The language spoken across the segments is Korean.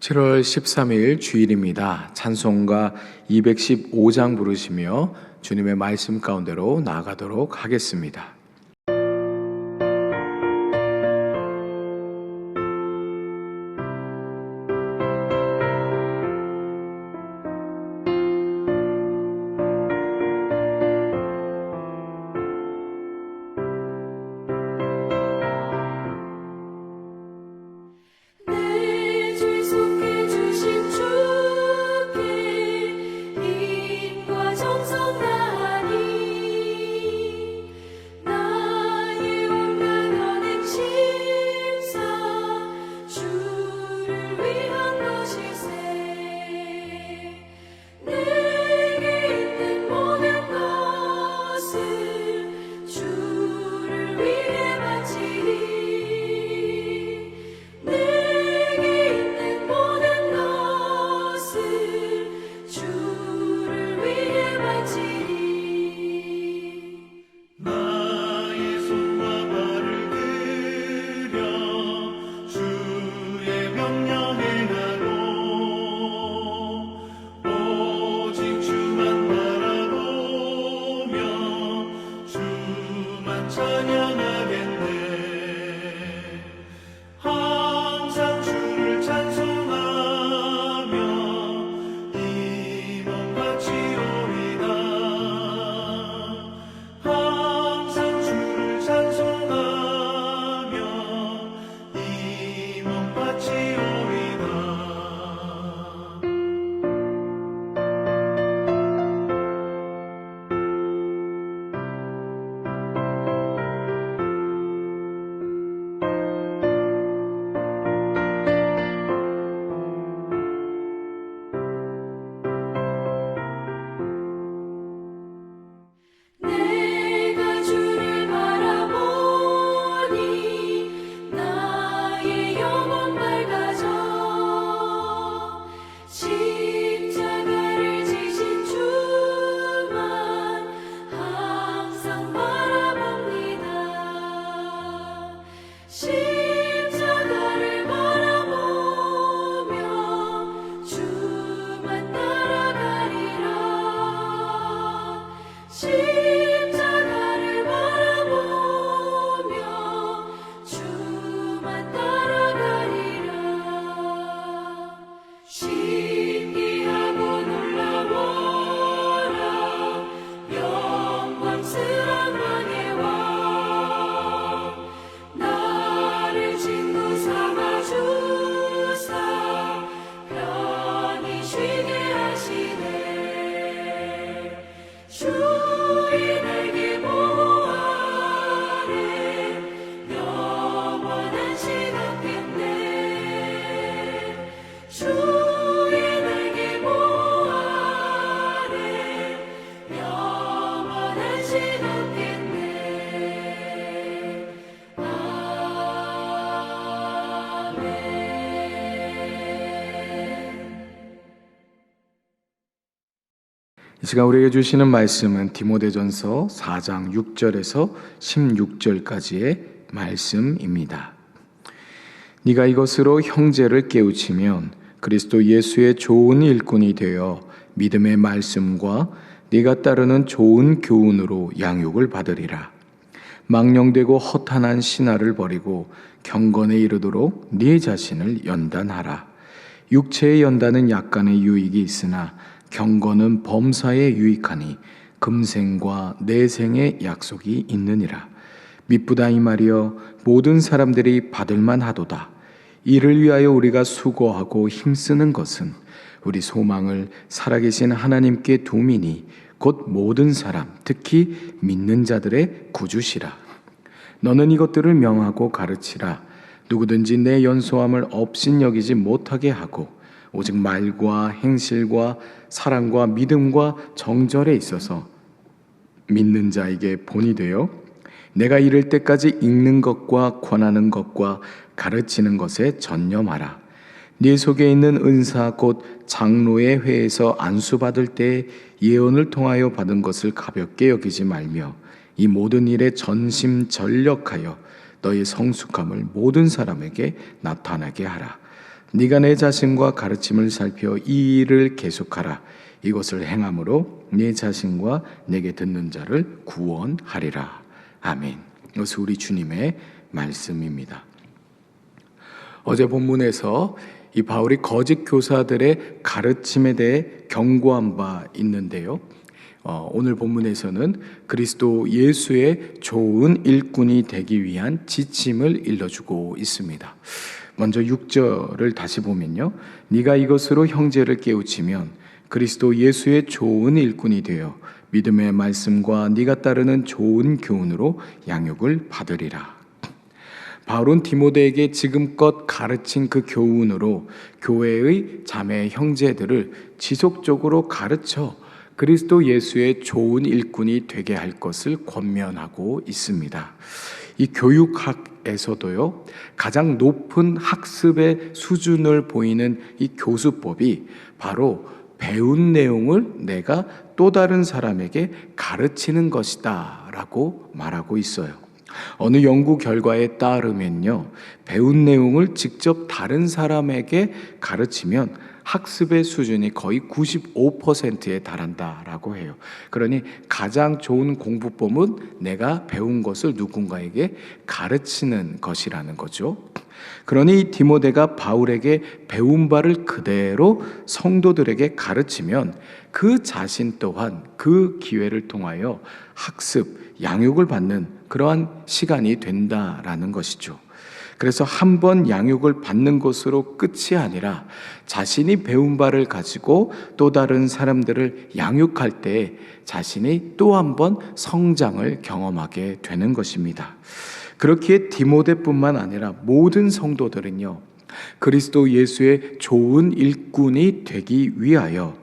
7월 13일 주일입니다. 찬송가 215장 부르시며 주님의 말씀 가운데로 나아가도록 하겠습니다. 시간 우리에게 주시는 말씀은 디모데전서 4장 6절에서 16절까지의 말씀입니다. 네가 이것으로 형제를 깨우치면 그리스도 예수의 좋은 일꾼이 되어 믿음의 말씀과 네가 따르는 좋은 교훈으로 양육을 받으리라. 망령되고 허탄한 신화를 버리고 경건에 이르도록 네 자신을 연단하라. 육체의 연단은 약간의 유익이 있으나 경건은 범사에 유익하니 금생과 내생의 약속이 있느니라. 미쁘다 이 말이여 모든 사람들이 받을만 하도다. 이를 위하여 우리가 수고하고 힘쓰는 것은 우리 소망을 살아계신 하나님께 두미니 곧 모든 사람 특히 믿는 자들의 구주시라. 너는 이것들을 명하고 가르치라. 누구든지 내 연소함을 없인 여기지 못하게 하고 오직 말과 행실과 사랑과 믿음과 정절에 있어서 믿는 자에게 본이 되어 내가 이를 때까지 읽는 것과 권하는 것과 가르치는 것에 전념하라. 네 속에 있는 은사 곧 장로의 회에서 안수 받을 때 예언을 통하여 받은 것을 가볍게 여기지 말며 이 모든 일에 전심전력하여 너의 성숙함을 모든 사람에게 나타나게 하라. 네가 내 자신과 가르침을 살펴 이 일을 계속하라. 이것을 행함으로 네 자신과 내게 듣는 자를 구원하리라. 아멘. 이것은 우리 주님의 말씀입니다. 어제 본문에서 이 바울이 거짓 교사들의 가르침에 대해 경고한 바 있는데요. 어, 오늘 본문에서는 그리스도 예수의 좋은 일꾼이 되기 위한 지침을 일러주고 있습니다. 먼저 6절을 다시 보면요. 네가 이것으로 형제를 깨우치면 그리스도 예수의 좋은 일꾼이 되어 믿음의 말씀과 네가 따르는 좋은 교훈으로 양육을 받으리라. 바울은 디모데에게 지금껏 가르친 그 교훈으로 교회의 자매 형제들을 지속적으로 가르쳐 그리스도 예수의 좋은 일꾼이 되게 할 것을 권면하고 있습니다. 이 교육학 에서도요, 가장 높은 학습의 수준을 보이는 이 교수법이 바로 배운 내용을 내가 또 다른 사람에게 가르치는 것이다 라고 말하고 있어요. 어느 연구 결과에 따르면요, 배운 내용을 직접 다른 사람에게 가르치면 학습의 수준이 거의 95%에 달한다라고 해요. 그러니 가장 좋은 공부법은 내가 배운 것을 누군가에게 가르치는 것이라는 거죠. 그러니 디모데가 바울에게 배운 바를 그대로 성도들에게 가르치면 그 자신 또한 그 기회를 통하여 학습, 양육을 받는 그러한 시간이 된다라는 것이죠. 그래서 한 번 양육을 받는 것으로 끝이 아니라 자신이 배운 바를 가지고 또 다른 사람들을 양육할 때 자신이 또 한 번 성장을 경험하게 되는 것입니다. 그렇기에 디모데뿐만 아니라 모든 성도들은요. 그리스도 예수의 좋은 일꾼이 되기 위하여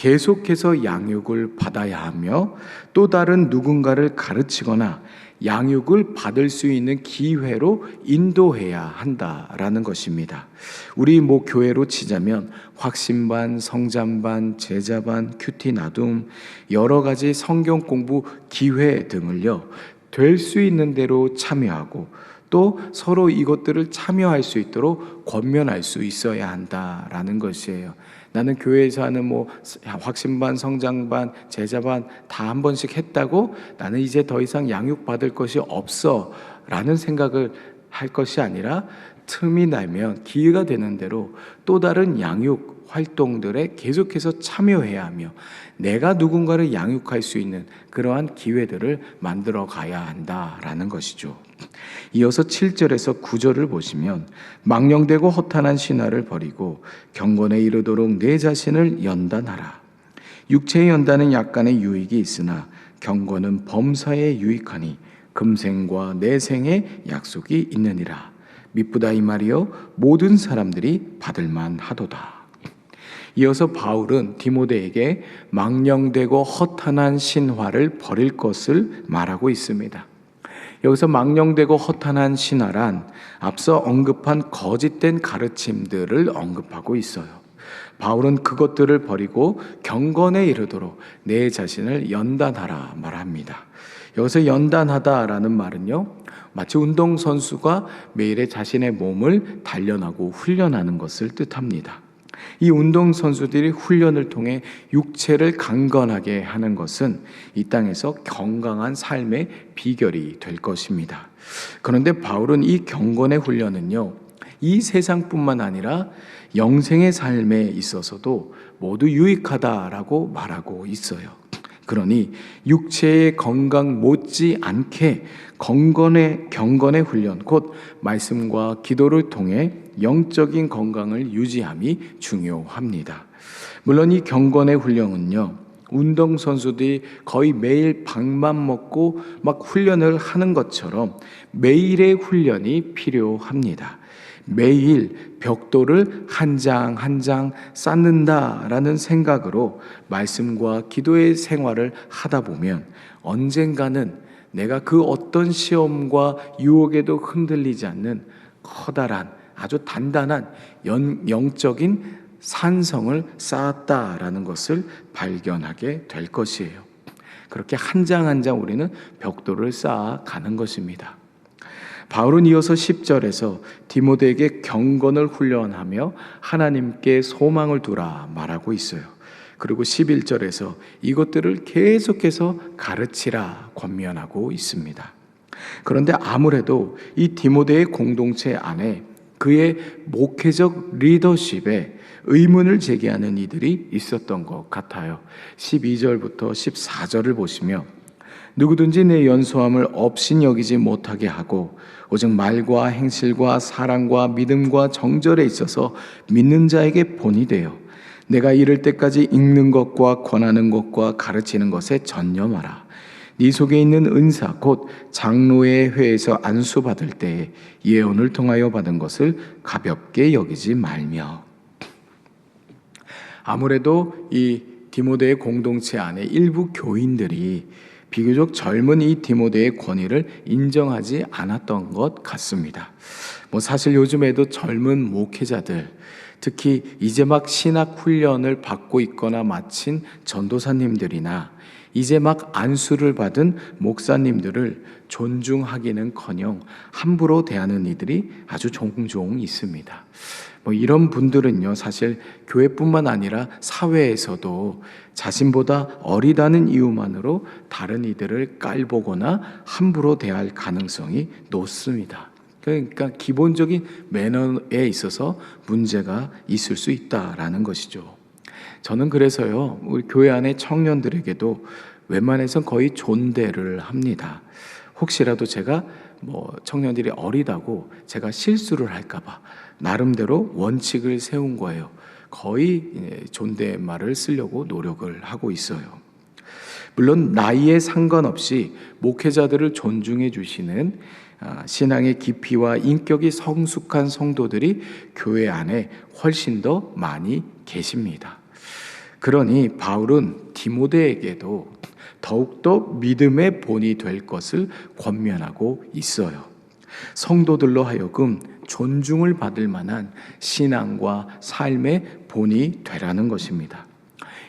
계속해서 양육을 받아야 하며 또 다른 누군가를 가르치거나 양육을 받을 수 있는 기회로 인도해야 한다라는 것입니다. 우리 뭐 교회로 치자면 확신반, 성장반, 제자반, 큐티 나둠 여러 가지 성경 공부 기회 등을요. 될 수 있는 대로 참여하고 또 서로 이것들을 참여할 수 있도록 권면할 수 있어야 한다라는 것이에요. 나는 교회에서 하는 뭐 확신반, 성장반, 제자반 다 한 번씩 했다고 나는 이제 더 이상 양육받을 것이 없어 라는 생각을 할 것이 아니라 틈이 나면 기회가 되는 대로 또 다른 양육 활동들에 계속해서 참여해야 하며 내가 누군가를 양육할 수 있는 그러한 기회들을 만들어 가야 한다라는 것이죠. 이어서 7절에서 9절을 보시면 망령되고 허탄한 신화를 버리고 경건에 이르도록 내 자신을 연단하라. 육체의 연단은 약간의 유익이 있으나 경건은 범사에 유익하니 금생과 내생의 약속이 있느니라. 미쁘다 이 말이요 모든 사람들이 받을 만 하도다. 이어서 바울은 디모데에게 망령되고 허탄한 신화를 버릴 것을 말하고 있습니다. 여기서 망령되고 허탄한 신화란 앞서 언급한 거짓된 가르침들을 언급하고 있어요. 바울은 그것들을 버리고 경건에 이르도록 내 자신을 연단하라 말합니다. 여기서 연단하다라는 말은요, 마치 운동선수가 매일의 자신의 몸을 단련하고 훈련하는 것을 뜻합니다. 이 운동 선수들이 훈련을 통해 육체를 강건하게 하는 것은 이 땅에서 건강한 삶의 비결이 될 것입니다. 그런데 바울은 이 경건의 훈련은요, 이 세상뿐만 아니라 영생의 삶에 있어서도 모두 유익하다라고 말하고 있어요. 그러니 육체의 건강 못지 않게 건건의 경건의 훈련 곧 말씀과 기도를 통해 영적인 건강을 유지함이 중요합니다. 물론 이 경건의 훈련은요. 운동 선수들이 거의 매일 밥만 먹고 막 훈련을 하는 것처럼 매일의 훈련이 필요합니다. 매일 벽돌을 한장 한 장 쌓는다라는 생각으로 말씀과 기도의 생활을 하다 보면 언젠가는 내가 그 어떤 시험과 유혹에도 흔들리지 않는 커다란 아주 단단한 연, 영적인 산성을 쌓았다라는 것을 발견하게 될 것이에요. 그렇게 한 장 한 장 우리는 벽돌을 쌓아 가는 것입니다. 바울은 이어서 10절에서 디모데에게 경건을 훈련하며 하나님께 소망을 두라 말하고 있어요. 그리고 11절에서 이것들을 계속해서 가르치라 권면하고 있습니다. 그런데 아무래도 이 디모데의 공동체 안에 그의 목회적 리더십에 의문을 제기하는 이들이 있었던 것 같아요. 12절부터 14절을 보시면 누구든지 내 연소함을 없인 여기지 못하게 하고 오직 말과 행실과 사랑과 믿음과 정절에 있어서 믿는 자에게 본이 되어 내가 이를 때까지 읽는 것과 권하는 것과 가르치는 것에 전념하라. 네 속에 있는 은사 곧 장로의 회에서 안수 받을 때에 예언을 통하여 받은 것을 가볍게 여기지 말며 아무래도 이 디모데의 공동체 안에 일부 교인들이 비교적 젊은 이 디모데의 권위를 인정하지 않았던 것 같습니다. 뭐 사실 요즘에도 젊은 목회자들, 특히 이제 막 신학 훈련을 받고 있거나 마친 전도사님들이나 이제 막 안수를 받은 목사님들을 존중하기는커녕 함부로 대하는 이들이 아주 종종 있습니다. 뭐 이런 분들은요, 사실 교회뿐만 아니라 사회에서도 자신보다 어리다는 이유만으로 다른 이들을 깔보거나 함부로 대할 가능성이 높습니다. 그러니까 기본적인 매너에 있어서 문제가 있을 수 있다라는 것이죠. 저는 그래서요, 우리 교회 안의 청년들에게도 웬만해선 거의 존대를 합니다. 혹시라도 제가 뭐 청년들이 어리다고 제가 실수를 할까봐 나름대로 원칙을 세운 거예요. 거의 예, 존댓말을 쓰려고 노력을 하고 있어요. 물론 나이에 상관없이 목회자들을 존중해 주시는 아, 신앙의 깊이와 인격이 성숙한 성도들이 교회 안에 훨씬 더 많이 계십니다. 그러니 바울은 디모데에게도 더욱더 믿음의 본이 될 것을 권면하고 있어요. 성도들로 하여금 존중을 받을 만한 신앙과 삶의 본이 되라는 것입니다.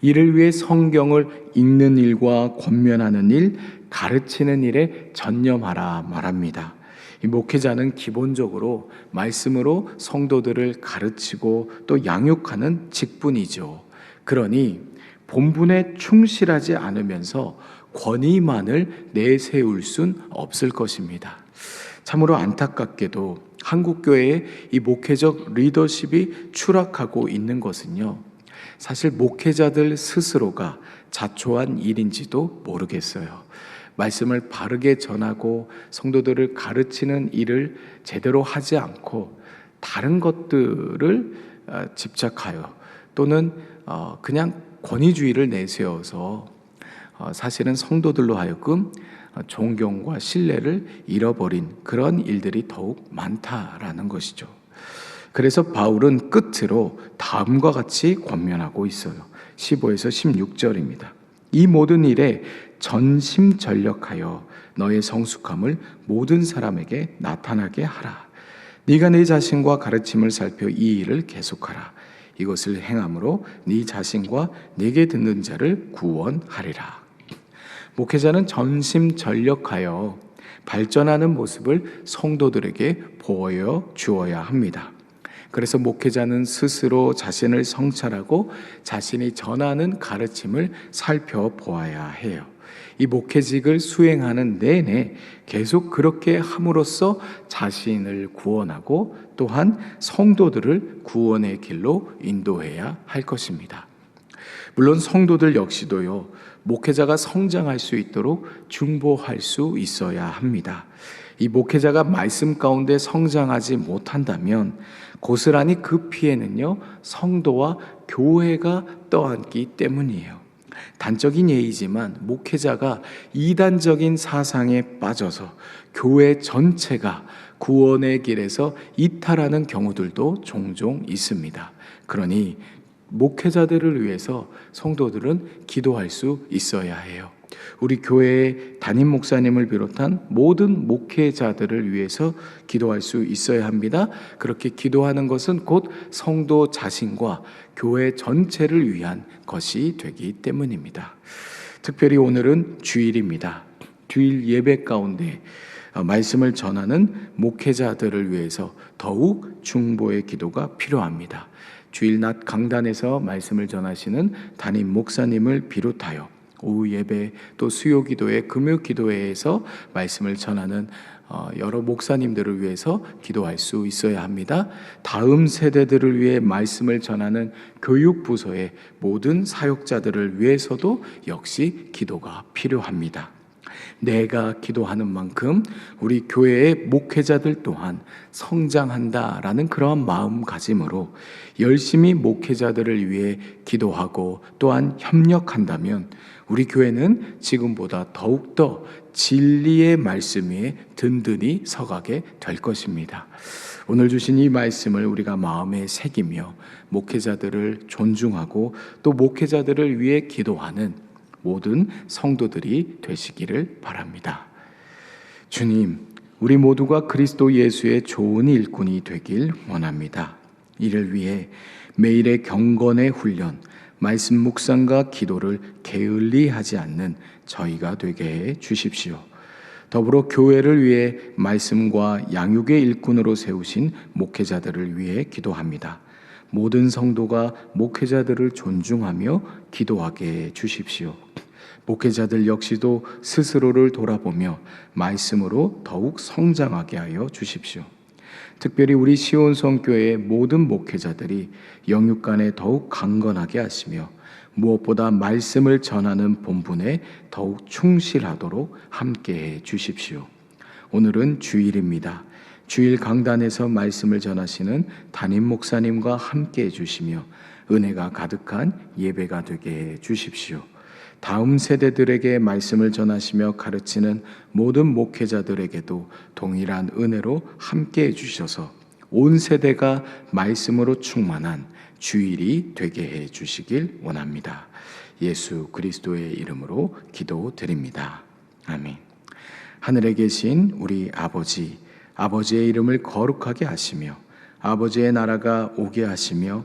이를 위해 성경을 읽는 일과 권면하는 일, 가르치는 일에 전념하라 말합니다. 이 목회자는 기본적으로 말씀으로 성도들을 가르치고 또 양육하는 직분이죠. 그러니 본분에 충실하지 않으면서 권위만을 내세울 순 없을 것입니다. 참으로 안타깝게도 한국 교회의 이 목회적 리더십이 추락하고 있는 것은요. 사실 목회자들 스스로가 자초한 일인지도 모르겠어요. 말씀을 바르게 전하고 성도들을 가르치는 일을 제대로 하지 않고 다른 것들을 어, 집착하여 또는 어, 그냥 권위주의를 내세워서 어, 사실은 성도들로 하여금 존경과 신뢰를 잃어버린 그런 일들이 더욱 많다라는 것이죠. 그래서 바울은 끝으로 다음과 같이 권면하고 있어요. 15에서 16절입니다. 이 모든 일에 전심전력하여 너의 성숙함을 모든 사람에게 나타나게 하라. 네가 네 자신과 가르침을 살펴 이 일을 계속하라. 이것을 행함으로 네 자신과 네게 듣는 자를 구원하리라. 목회자는 전심 전력하여 발전하는 모습을 성도들에게 보여 주어야 합니다. 그래서 목회자는 스스로 자신을 성찰하고 자신이 전하는 가르침을 살펴보아야 해요. 이 목회직을 수행하는 내내 계속 그렇게 함으로써 자신을 구원하고 또한 성도들을 구원의 길로 인도해야 할 것입니다. 물론 성도들 역시도요, 목회자가 성장할 수 있도록 중보할 수 있어야 합니다. 이 목회자가 말씀 가운데 성장하지 못한다면 고스란히 그 피해는요, 성도와 교회가 떠안기 때문이에요. 단적인 예이지만 목회자가 이단적인 사상에 빠져서 교회 전체가 구원의 길에서 이탈하는 경우들도 종종 있습니다. 그러니 목회자들을 위해서 성도들은 기도할 수 있어야 해요. 우리 교회의 담임 목사님을 비롯한 모든 목회자들을 위해서 기도할 수 있어야 합니다. 그렇게 기도하는 것은 곧 성도 자신과 교회 전체를 위한 것이 되기 때문입니다. 특별히 오늘은 주일입니다. 주일 예배 가운데 어, 말씀을 전하는 목회자들을 위해서 더욱 중보의 기도가 필요합니다. 주일 낮 강단에서 말씀을 전하시는 담임 목사님을 비롯하여 오후 예배 또 수요 기도회 금요 기도회에서 말씀을 전하는 어, 여러 목사님들을 위해서 기도할 수 있어야 합니다. 다음 세대들을 위해 말씀을 전하는 교육 부서의 모든 사역자들을 위해서도 역시 기도가 필요합니다. 내가 기도하는 만큼 우리 교회의 목회자들 또한 성장한다라는 그러한 마음가짐으로 열심히 목회자들을 위해 기도하고 또한 협력한다면 우리 교회는 지금보다 더욱더 진리의 말씀 위에 든든히 서가게 될 것입니다. 오늘 주신 이 말씀을 우리가 마음에 새기며 목회자들을 존중하고 또 목회자들을 위해 기도하는 모든 성도들이 되시기를 바랍니다. 주님, 우리 모두가 그리스도 예수의 좋은 일꾼이 되길 원합니다. 이를 위해 매일의 경건의 훈련, 말씀 묵상과 기도를 게을리 하지 않는 저희가 되게 해 주십시오. 더불어 교회를 위해 말씀과 양육의 일꾼으로 세우신 목회자들을 위해 기도합니다. 모든 성도가 목회자들을 존중하며 기도하게 해 주십시오. 목회자들 역시도 스스로를 돌아보며 말씀으로 더욱 성장하게 하여 주십시오. 특별히 우리 시온성교회의 모든 목회자들이 영육간에 더욱 강건하게 하시며 무엇보다 말씀을 전하는 본분에 더욱 충실하도록 함께해 주십시오. 오늘은 주일입니다. 주일 강단에서 말씀을 전하시는 담임 목사님과 함께해 주시며 은혜가 가득한 예배가 되게 해 주십시오. 다음 세대들에게 말씀을 전하시며 가르치는 모든 목회자들에게도 동일한 은혜로 함께 해주셔서 온 세대가 말씀으로 충만한 주일이 되게 해 주시길 원합니다. 예수 그리스도의 이름으로 기도드립니다. 아멘. 하늘에 계신 우리 아버지, 아버지의 이름을 거룩하게 하시며 아버지의 나라가 오게 하시며